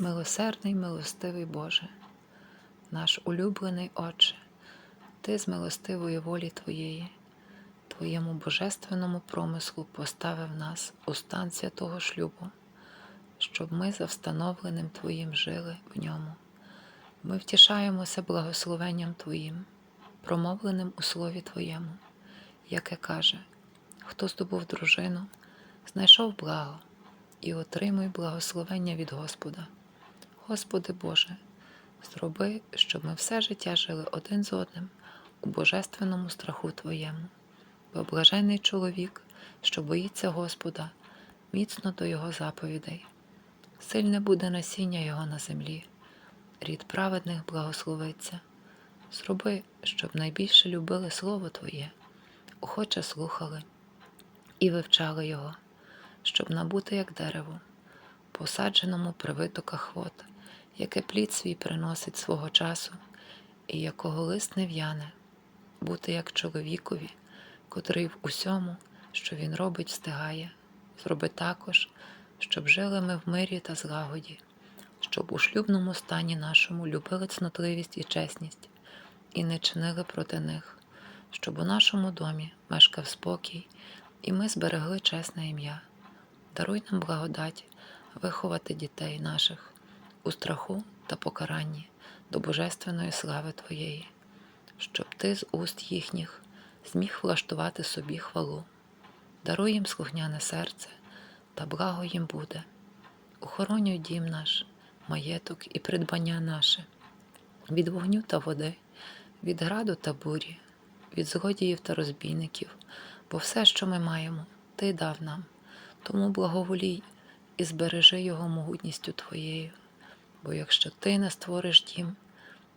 Милосердний, милостивий Боже, наш улюблений Отче, Ти з милостивої волі Твоєї, Твоєму божественному промислу поставив нас у стан святого шлюбу, щоб ми за встановленим Твоїм жили в ньому. Ми втішаємося благословенням Твоїм, промовленим у Слові Твоєму, яке каже: Хто здобув дружину, знайшов благо і отримуй благословення від Господа. Господи Боже, зроби, щоб ми все життя жили один з одним у божественному страху Твоєму, бо блажений чоловік, що боїться Господа, міцно до Його заповідей. Сильне буде насіння Його на землі, рід праведних благословиться. Зроби, щоб найбільше любили Слово Твоє, охоче слухали і вивчали Його, щоб набути як дерево, посадженому при витоках вод, яке плід свій приносить свого часу, і якого лист не в'яне, бути як чоловікові, котрий в усьому, що він робить, встигає, зроби також, щоб жили ми в мирі та злагоді, щоб у шлюбному стані нашому любили цнотливість і чесність, і не чинили проти них, щоб у нашому домі мешкав спокій, і ми зберегли чесне ім'я. Даруй нам благодать виховати дітей наших у страху та покаранні до божественної слави Твоєї, щоб Ти з уст їхніх зміг влаштувати собі хвалу. Даруй їм слухняне серце, та благо їм буде. Охоронюй дім наш, маєток і придбання наше, від вогню та води, від граду та бурі, від злодіїв та розбійників, бо все, що ми маємо, Ти дав нам, тому благоволій і збережи його могутністю Твоєю. Бо якщо ти не створиш дім,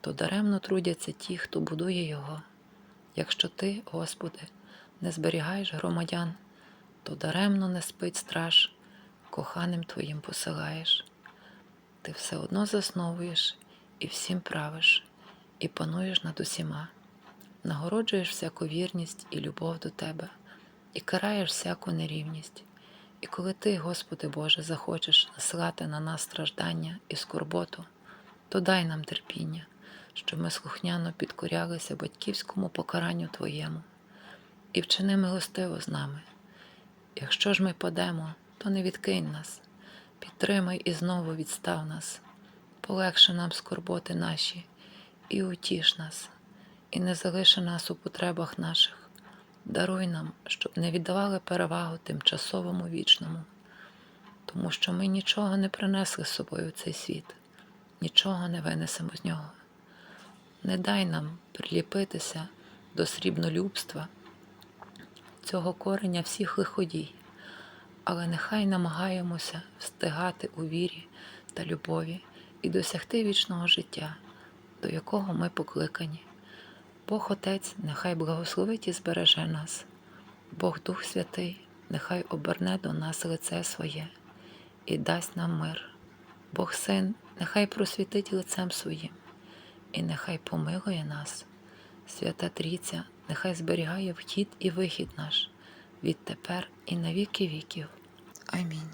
то даремно трудяться ті, хто будує його. Якщо ти, Господи, не зберігаєш громадян, то даремно не спить страж, коханим Твоїм посилаєш. Ти все одно засновуєш і всім правиш, і пануєш над усіма, нагороджуєш всяку вірність і любов до Тебе, і караєш всяку нерівність. І коли ти, Господи Боже, захочеш наслати на нас страждання і скорботу, то дай нам терпіння, щоб ми слухняно підкорялися батьківському покаранню Твоєму, і вчини милостиво з нами. Якщо ж ми падемо, то не відкинь нас, підтримай і знову відстав нас, полегши нам скорботи наші, і утіш нас, і не залиши нас у потребах наших. Даруй нам, щоб не віддавали перевагу тимчасовому вічному, тому що ми нічого не принесли з собою в цей світ, нічого не винесемо з нього. Не дай нам приліпитися до срібнолюбства, цього кореня всіх лиходій, але нехай намагаємося встигати у вірі та любові і досягти вічного життя, до якого ми покликані. Бог Отець нехай благословить і збереже нас, Бог Дух Святий, нехай оберне до нас лице своє і дасть нам мир. Бог Син, нехай просвітить лицем своїм, і нехай помилує нас. Свята Трійця, нехай зберігає вхід і вихід наш відтепер і на віки віків. Амінь.